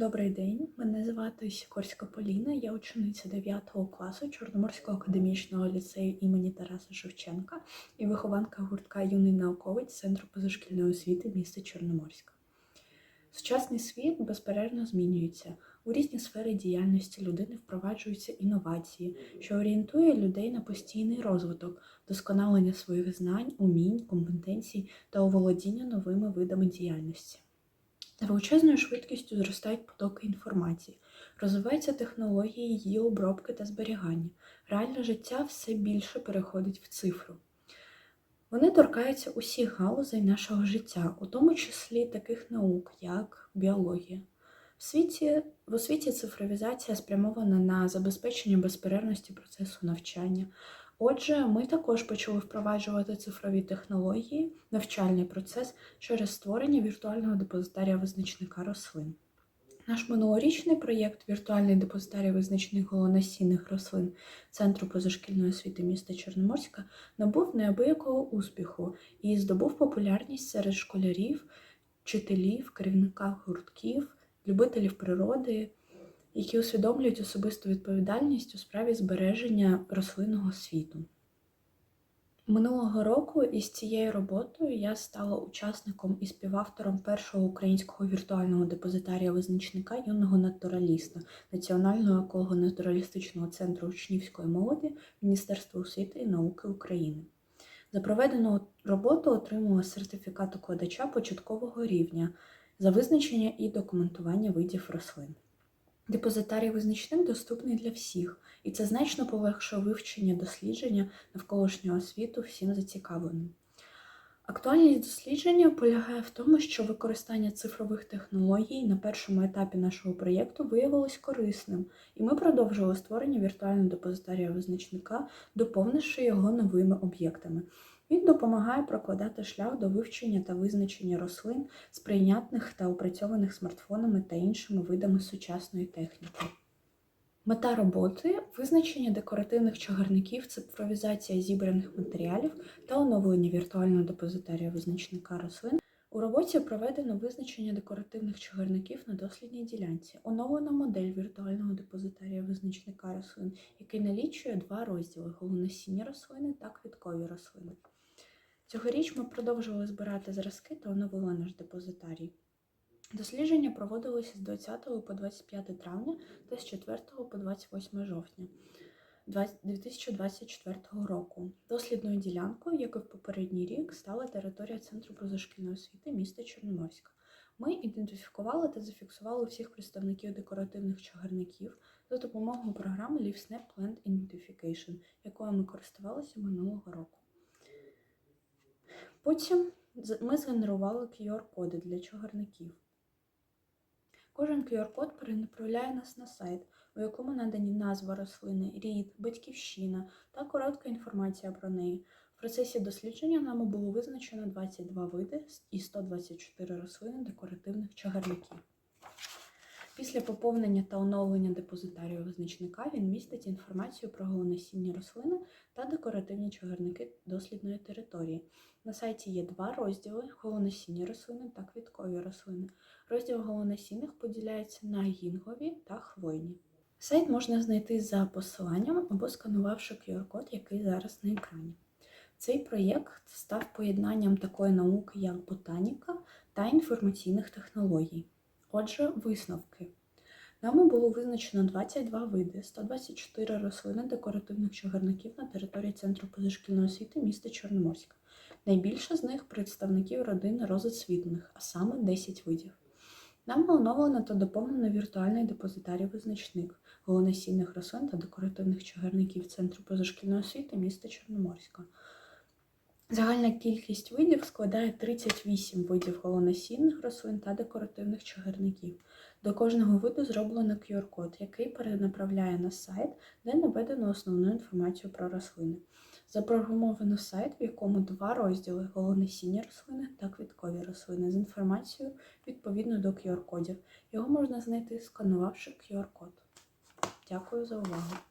Добрий день, мене звати Сікорська Поліна, я учениця 9 класу Чорноморського академічного ліцею імені Тараса Шевченка і вихованка гуртка Юний науковець Центру позашкільної освіти міста Чорноморська. Сучасний світ безперервно змінюється. У різні сфери діяльності людини впроваджуються інновації, що орієнтує людей на постійний розвиток, досконалення своїх знань, умінь, компетенцій та оволодіння новими видами діяльності. Величезною швидкістю зростають потоки інформації, розвиваються технології її обробки та зберігання. Реальне життя все більше переходить в цифру. Вони торкаються усіх галузей нашого життя, у тому числі таких наук, як біологія. В, світі, в освіті цифровізація спрямована на забезпечення безперервності процесу навчання. Отже, ми також почали впроваджувати цифрові технології, навчальний процес через створення віртуального депозитарія визначника рослин. Наш минулорічний проєкт Віртуальний депозитарій визначних голонасінних рослин Центру позашкільної освіти міста Чорноморська набув неабиякого успіху і здобув популярність серед школярів, вчителів, керівників гуртків, любителів природи, які усвідомлюють особисту відповідальність у справі збереження рослинного світу. Минулого року із цією роботою я стала учасником і співавтором першого українського віртуального депозитарія визначника юного натураліста Національного еколого-натуралістичного центру учнівської молоді Міністерства освіти і науки України. За проведену роботу отримала сертифікат укладача початкового рівня за визначення і документування видів рослин. Депозитарій визначник доступний для всіх, і це значно полегшує вивчення дослідження навколишнього світу всім зацікавленим. Актуальність дослідження полягає в тому, що використання цифрових технологій на першому етапі нашого проєкту виявилось корисним, і ми продовжили створення віртуального депозитарія визначника, доповнивши його новими об'єктами. Він допомагає прокладати шлях до вивчення та визначення рослин, сприйнятних та опрацьованих смартфонами та іншими видами сучасної техніки. Мета роботи визначення декоративних чагарників, цифровізація зібраних матеріалів та оновлення віртуального депозитарія визначника рослин. У роботі проведено визначення декоративних чагарників на дослідній ділянці. Оновлена модель віртуального депозитарія визначника рослин, який налічує два розділи голонасінні рослини та квіткові рослини. Цьогоріч ми продовжували збирати зразки та оновили наш депозитарій. Дослідження проводилося з 20 по 25 травня та з 4 по 28 жовтня 2024 року. Дослідною ділянкою, як і в попередній рік, стала територія Центру позашкільної освіти міста Чорноморська. Ми ідентифікували та зафіксували всіх представників декоративних чагарників за допомогою програми LeafSnap Plant Identification, якою ми користувалися минулого року. Потім ми згенерували QR-коди для чагарників. Кожен QR-код перенаправляє нас на сайт, у якому надані назва рослини, рід, батьківщина та коротка інформація про неї. В процесі дослідження нами було визначено 22 види і 124 рослини декоративних чагарників. Після поповнення та оновлення депозитарію визначника він містить інформацію про голонасінні рослини та декоративні чагарники дослідної території. На сайті є два розділи: голонасінні рослини та квіткові рослини. Розділ голонасінних поділяється на гінгові та хвойні. Сайт можна знайти за посиланням або сканувавши QR-код, який зараз на екрані. Цей проєкт став поєднанням такої науки, як ботаніка та інформаційних технологій. Отже, висновки. Нами було визначено 22 види, 124 рослини декоративних чагарників на території Центру позашкільної освіти міста Чорноморська. Найбільше з них представників родини розоцвітних, а саме 10 видів. Нам оновлено та доповнено віртуальний депозитарій визначник голонасінних рослин та декоративних чагарників Центру позашкільної освіти міста Чорноморська. Загальна кількість видів складає 38 видів голонасінних рослин та декоративних чагарників. До кожного виду зроблено QR-код, який перенаправляє на сайт, де наведено основну інформацію про рослини. Запрограмовано сайт, в якому два розділи голонасінні рослини та квіткові рослини з інформацією відповідно до QR-кодів. Його можна знайти, сканувавши QR-код. Дякую за увагу!